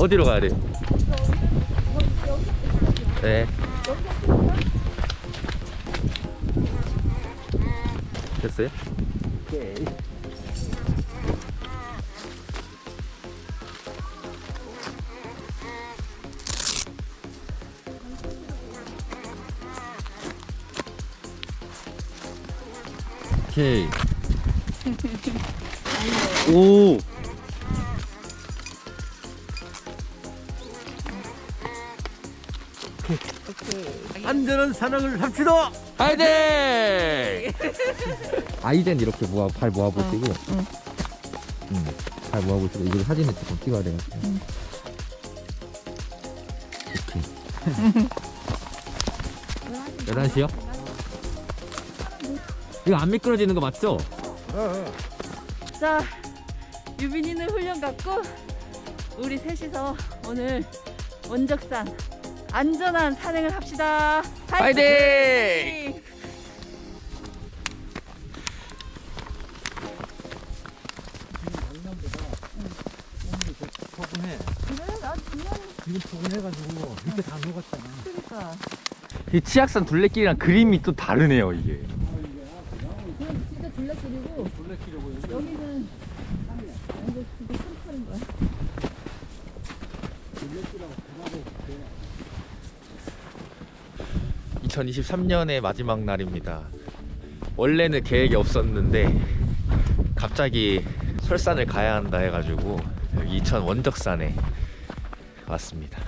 어디로 가야 돼요? 네. 됐어요? 오케이. 오케이. 오. 안전한 산악을 합시다. 파이팅! 아이젠 이렇게 모아 발 모아보시고, 응. 음, 발 모아보시고 이거 사진을 조금 찍어야 돼요. 이렇게. 11시요? 이거 안 미끄러지는 거 맞죠? 자, 유빈이는 훈련 갔고 우리 셋이서 오늘 원적산 안전한 산행을 합시다. 파이팅! 포근해. 그래, 나 분명히 지금 포근해가지고 이렇게 다 녹았잖아. 그러니까. 이 치악산 둘레길이랑 그림이 또 다르네요, 이게. 그럼 진짜 둘레길이고 놀래키려고 여기. 여기는 이거 진짜 큰 거야. 놀래키라고 그나고 2023년의 마지막 날입니다. 원래는 계획이 없었는데 갑자기 설산을 가야 한다 해가지고 여기 이천 원적산에 왔습니다.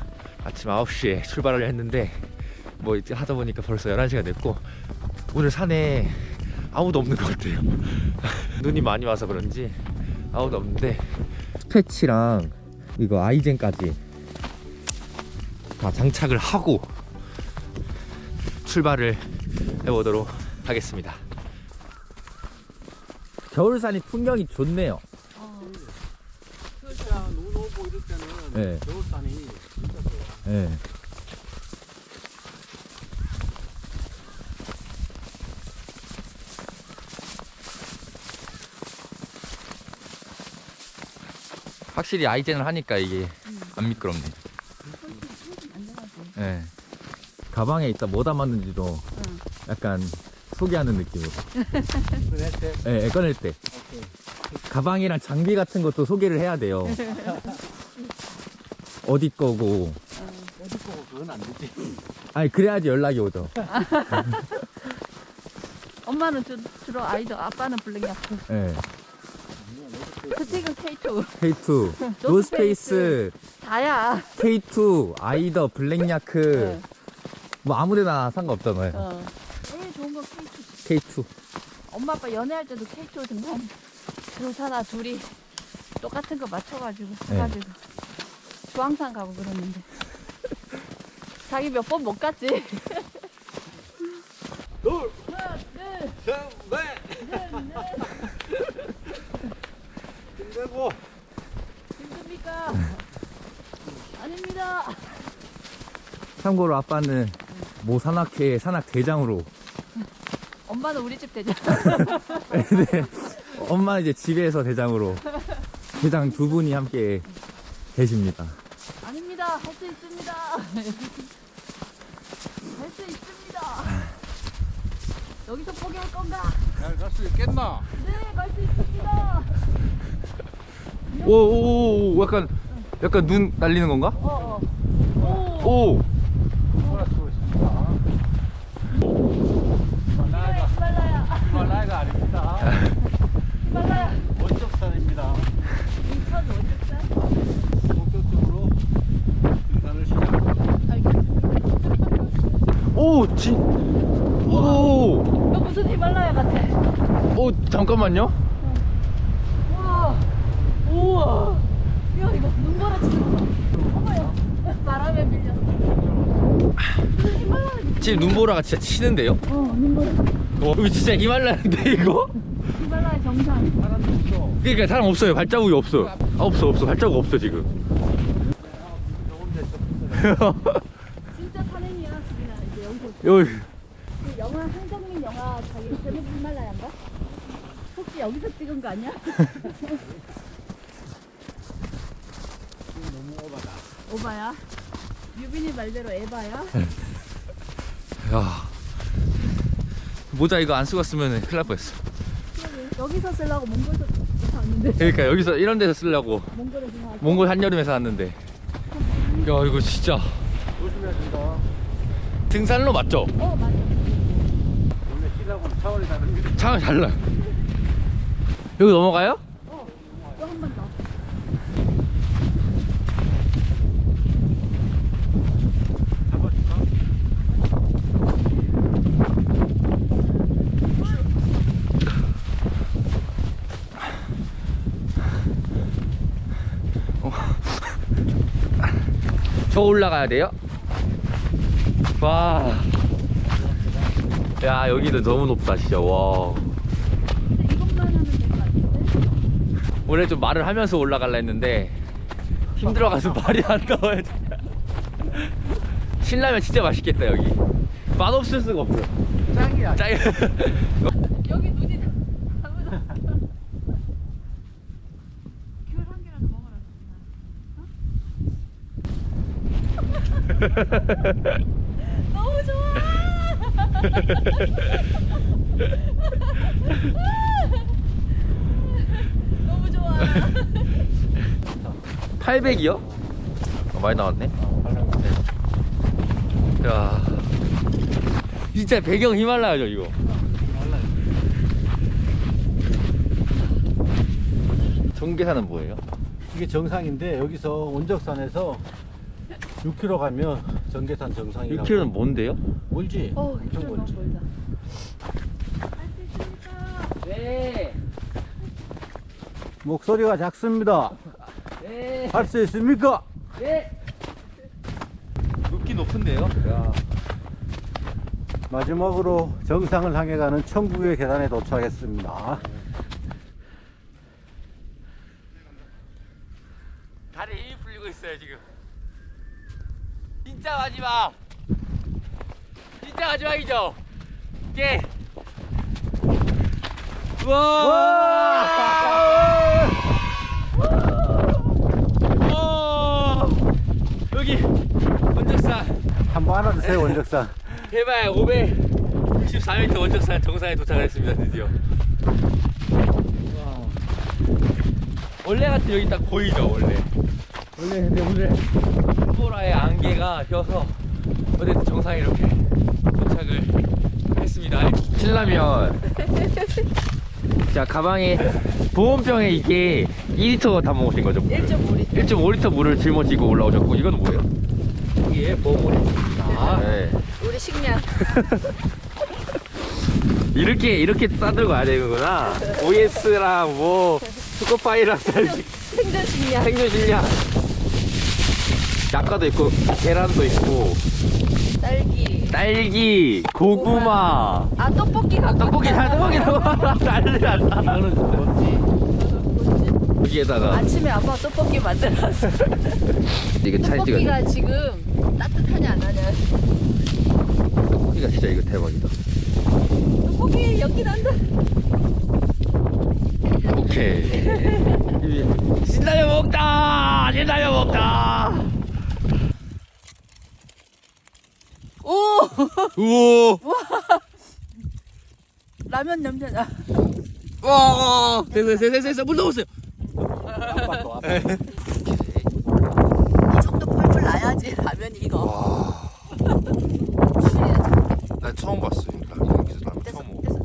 아침 9시에 출발을 했는데 뭐 이제 하다 보니까 벌써 11시가 됐고 오늘 산에 아무도 없는 것 같아요. 눈이 많이 와서 그런지 아무도 없는데 스패치랑 이거 아이젠까지 다 장착을 하고 출발을 해보도록 하겠습니다. 겨울산이 풍경이 좋네요. 어. 진짜 눈 오고 이럴 때는 네. 겨울산이 진짜 좋아. 예. 확실히 아이젠을 하니까 이게 안 미끄럽네. 예. 가방에 있다 뭐 담았는지도 응. 약간 소개하는 느낌으로. 그래, 돼. 예, 예, 꺼낼 때. 오케이. 가방이랑 장비 같은 것도 소개를 해야 돼요. 어디 거고. 어디 거고 그건 안 되지. 아니, 그래야지 연락이 오죠. 엄마는 주, 주로 아이도 아빠는 블랙야크. 예. 스틱은 K2. K2, 노스페이스. 노스페이스, 다야. K2, 아이더, 블랙야크, 네. 뭐 아무데나 상관없잖아요. 어. 제일 좋은 건 K2. K2. 엄마 아빠 연애할 때도 K2 등산. 그렇잖아 둘이 똑같은 거 맞춰가지고 네. 해가지고 주황산 가고 그러는데 자기 몇 번 못 갔지. 둘, 하나, 둘, 셋, 넷. 넷, 넷. 힘내고. 힘듭니까? 아닙니다. 참고로 아빠는 모 산악회의 산악 대장으로. 엄마는 우리 집 되잖아. 네. 엄마는 이제 집에서 대장으로. 대장 두 분이 함께 계십니다. 아닙니다. 할 수 있습니다. 할 수 있습니다. 여기서 포기할 건가? 잘 갈 수 있겠나? 네, 갈 수 있습니다. 오, 오, 오, 약간, 약간 눈 날리는 건가? 어, 어. 오. 오! 돌아수 있습니다. 히말라야가, 히말라야. 히말라야가 아닙니다. 히말라야. 원적산입니다. 인천 원적산? 본격적으로 등산을 시작. 알겠습니다. 오, 진, 오! 이거 무슨 히말라야 같아. 오, 잠깐만요. 우와. 우와. 야, 이거 눈보라 치는 거. 바람에 밀렸어. 무슨 히말라야. 지금 눈보라가 진짜 치는데요? 어, 눈보라. 어, 이거 진짜 히말라야인데, 이거? 히말라야 정상. 그러니까 사람 없어요. 발자국이 없어. 아, 없어, 없어. 발자국 없어, 지금. 여기, 그 영화 한정민 영화 자기 제목 히말라야인가? 혹시 여기서 찍은 거 아니야? 너무 오바다. 오바야. 유빈이 말대로 에바야. 야 모자 이거 안 쓰고 왔으면 큰일 날 뻔했어 여기서 쓰려고 몽골에서 왔는데. 그러니까 여기서 이런 데서 쓰려고 몽골에서 나. 몽골 한여름에 서 왔는데 야 이거 진짜 조심해야 된다. 등산로 맞죠? 어 맞아. 원래 길하고는 차원이 다릅니다. 차가 달라 여기 넘어가요? 또한번 더. 잡아줄까? 저 올라가야 돼요? 와. 야, 여기는 너무 높다, 진짜. 와. 원래 좀 말을 하면서 올라갈라 했는데 힘들어가서 말이 안 나와요. 신라면 진짜 맛있겠다, 여기. 맛없을 수가 없어. 짱이야. 짜 여기 눈이. 귤한 개라도 먹어라. 너무 좋아. 너무 좋아. 800이요? 많이 나왔네. 야. 진짜 배경 히말라야죠, 이거. 전계산은 뭐예요? 이게 정상인데 여기서 원적산에서 6km 가면 전계산 정상이라고. 6km는 뭔데요? 멀지? 어, 엄청 이쪽은 멀지. 멀다. 네. 목소리가 작습니다. 네. 할 수 있습니까? 네. 높긴 높은데요? 야. 마지막으로 정상을 향해 가는 천국의 계단에 도착했습니다. 다리 힘이 풀리고 있어요 지금 진짜 마지막. 진짜 마지막이죠? 이게 우와. 우와. 여기 원적산. 한번 안아주세요, 원적산. 해발 564m 원적산 정상에 도착을 했습니다 드디어. 원래 같은 여기 딱 보이죠 원래 원래 근데 오늘 흰보라의 안개가 껴서 어쨌든 정상에 이렇게 도착을 했습니다 신라면 자 가방에 보온병에 이게 2리터 담아오신 거죠? 1.5리. 1.5리터 물을 짊어지고 올라오셨고 이건 뭐예요? 여기에 보물이 있습니다. 네. 우리 식량. 이렇게 이렇게 싸들고 가야 되는구나 OS랑 뭐 스코파이랑 생전 식량. 생존 실력 약과도 있고 계란도 있고 딸기. 딸기 고구마 아 떡볶이 갖고 떡볶이 다 떡볶이 떡볶이 난리 났다 이거는 뭐지? 여기에다가 아침에 아빠 떡볶이 만들었어. 이거 사진 찍어 떡볶이가 지금 따뜻하냐 안 하냐. 떡볶이가 진짜 이거 대박이다 떡볶이 연기 난다. 오케이 신라면 먹다 신라면 먹다 오 우와 라면 냄새 나. 와 됐어 됐어 됐어 됐어 물 넣었어요. 이 정도 펄펄 나야지 라면이 이거. 나 처음 봤어. 라면 여기서 라면 됐어 처음 먹어. 됐어.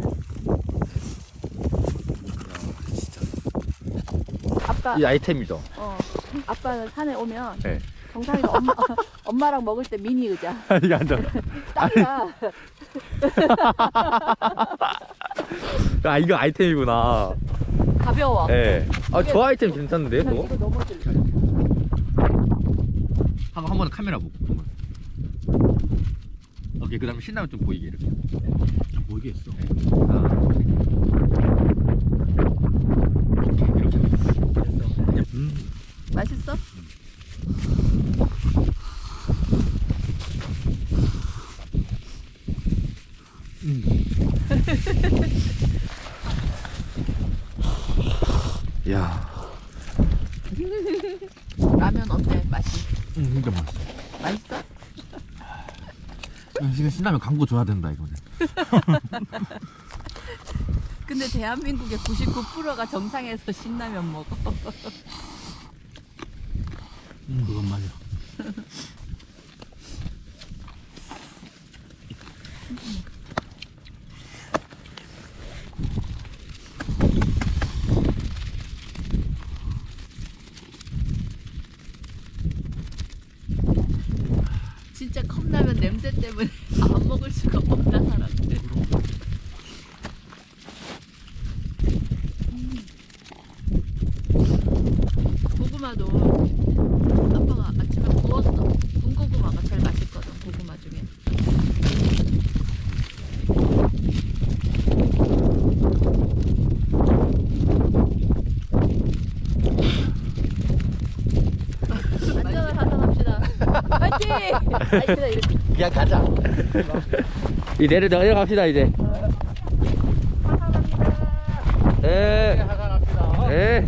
아빠 이 아이템이죠 어 아빠는 산에 오면 네. 정상이가 엄마 엄마랑 먹을 때 미니 의자 이게 앉아 딱이야. 아 이거 아이템이구나 가벼워. 예. 아 저 아이템 괜찮은데 난? 이거. 한번 한번 카메라 보고 한번. 오케이 그다음에 신라면 좀 보이게 이렇게. 모르겠어. 네. 셋. 이렇게 이렇게. 음. 맛있어? 야. 라면 어때 맛이? 응, 진짜 맛있어. 맛있어? 지금 신라면 광고 줘야 된다 이거는. 근데 대한민국의 99%가 정상에서 신라면 먹어. 음, 그건 맞아. 진짜 컵라면 냄새 때문에 안 먹을 수가 없다 사람들. 고구마도 아빠가 아침에 구웠어. 군고구마가 제일 맛있거든 고구마 중에. 안전을 하산합시다. 파이팅! 아니, 이렇게. 그냥 가자. 이 내려 내려갑시다 이제. 예. 하산합시다. 예.